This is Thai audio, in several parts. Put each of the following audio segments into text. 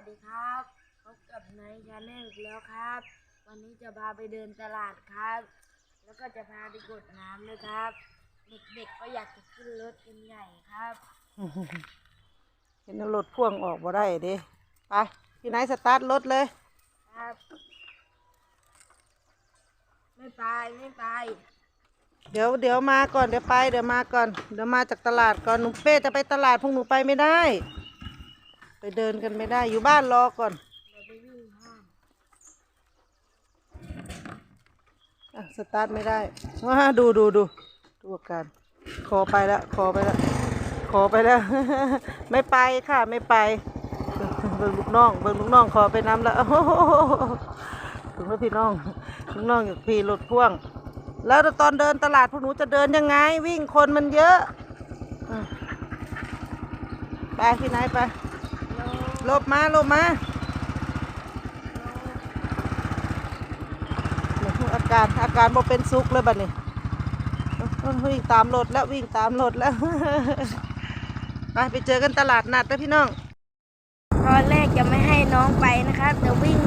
วัสดีครับพบกับนายชาแนลอีกแล้วครับ วันนี้จะพาไปเดินตลาดครับ แล้วก็จะพาไปกดน้ำด้วยครับ เด็กๆก็อยากจะขึ้นรถกันใหญ่ครับเห็นรถพ่วงออกบ่ได้เดิไปพี่นายสตาร์ทรถเลยครับ ไม่ไปไม่ไป เดี๋ยวเดี๋ยวมาก่อนเดี๋ยวไปเดี๋ยวมาก่อนเดี๋ยวมาจากตลาดก่อนหนูเป้จะไปตลาดพวกหนูไปไม่ได้ ไปเดินกันไม่ได้อยู่บ้านรอก่อนไปวิ่งห้างอะสตาร์ทไม่ได้ว้าดูดูดูดูอาการคอไปแล้วคอไปแล้วคอไปแล้ว ไม่ไปค่ะไม่ไปเบิ่งลูกน้องเบิ่งลูกน้องคอไปน้ำแล้วโอ้โหถึงแล้วพี่น้องลูกน้องอยากพี่รถพ่วง แล้วตอนเดินตลาดพวกหนูจะเดินยังไง วิ่งคนมันเยอะ ไปที่ไหนไป ลบมาหลบมาอาการอาการบ่เป็นสุขเลยบัดนี้วิ่งตามรถแล้ววิ่งตามรถแล้ว ไปไปเจอกันตลาดนัดนะพี่น้องตอนแรกจะไม่ให้น้องไปนะครับแต่วิ่ง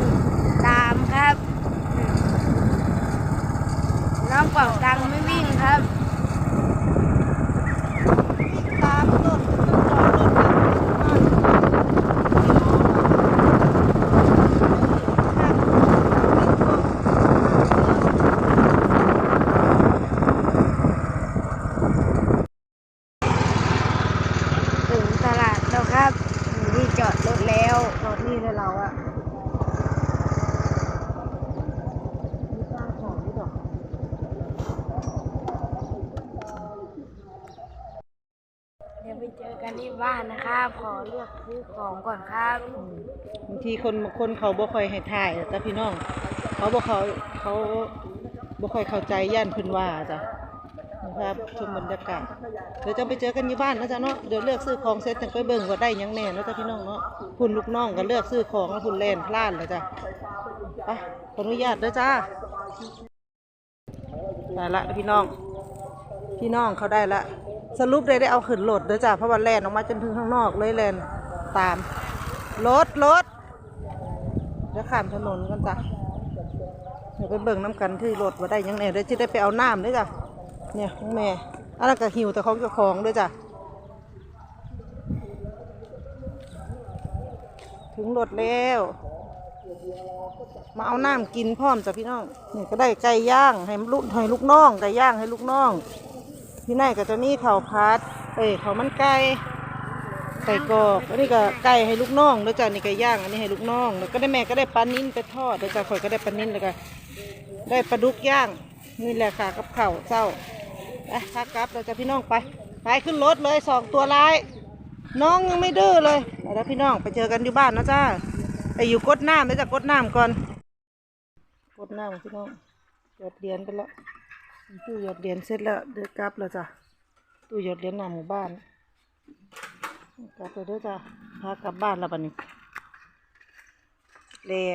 ตามครับ น้องเป่าตังค์ไม่วิ่งครับ ตามรถต้องจอดรถ ถึงตลาดแล้วครับถึงที่จอดรถแล้ว รถนี่เลยเรา อะมีสร้างของนี่ดอกเดี๋ยวไปเจอกันที่บ้านนะครับ ขอเลือกซื้อของก่อนครับบางทีคนบางคนเขาบ่ค่อยให้ถ่ายอะจ้ะพี่น้อง เขาบ่เขาเขาบ่ค่อยเข้าใจย่านเพิ่นว่าจ้ะ นะครับชมบรรยากาศเดี๋ยวจะไปเจอกันที่บ้านนะจ๊ะเนาะเดี๋ยวเลือกซื้อของเสร็จจังไปเบิ่งว่าได้ยังแน่เนาะจ้ะพี่น้องเนาะคุณลูกน้องก็เลือกซื้อของแล้วคุณแลนพลาดแล้วจ้ะไปขออนุญาตด้อจ้าได้ละพี่น้อง พี่น้องเขาได้ละ สรุปได้ได้เอาขึ้นรถเด้อจ้ะเพราะว่าแลนออกมาจนถึงข้างนอกเลยแลนตามรถรถเดี๋ยวข้ามถนนกันจ้ะเดี๋ยวไปเบิ่งน้ำกันที่รถว่าได้ยังแน่เดี๋ยวจะได้ไปเอาน้ำด้วยจ้ะ เนี่ยของแม่อันนั้นก็หิวแต่ของเจ้าของด้วยจ้ะถึงรถแล้ว มาเอาน้ำกินพร้อมจ้ะพี่น้องนี่ก็ได้ไก่ย่างให้ลูกให้ลูกน้องไก่ย่างให้ลูกน้องที่ไหนก็จะมีข้าวพัดเอ้ยข้าวมันไก่ไก่กรอกอันนี้ก็ไก่ให้ลูกน้องแล้วจ้ะนี่ไก่ย่างอันนี้ให้ลูกน้องแล้วก็ได้แม่ก็ได้ปลานิ่นไปทอดแล้วจ้ะข่อยก็ได้ปลานิ่นแล้วก็ได้ปลาดุกย่างนี่แหละค่ะกับข้าวเจ้า ไปพักกลับเราจะพี่น้องไป ไปขึ้นรถเลยสองตัวร้าย น้องยังไม่ดื้อเลยแล้วพี่น้องไปเจอกันอยู่บ้านนะจ้าไปอยู่กดน้ำแล้วจะกดน้ำก่อน กดน้ำพี่น้องหยดเหรียญไปแล้วตู้หยดเหรียญเสร็จแล้วเดินกลับแล้วจ้ะตู้หยดเหรียญหน้าหมู่บ้านกลับไปเด้อจ้ะพากลับบ้านแล้วบัดนี้แล้ว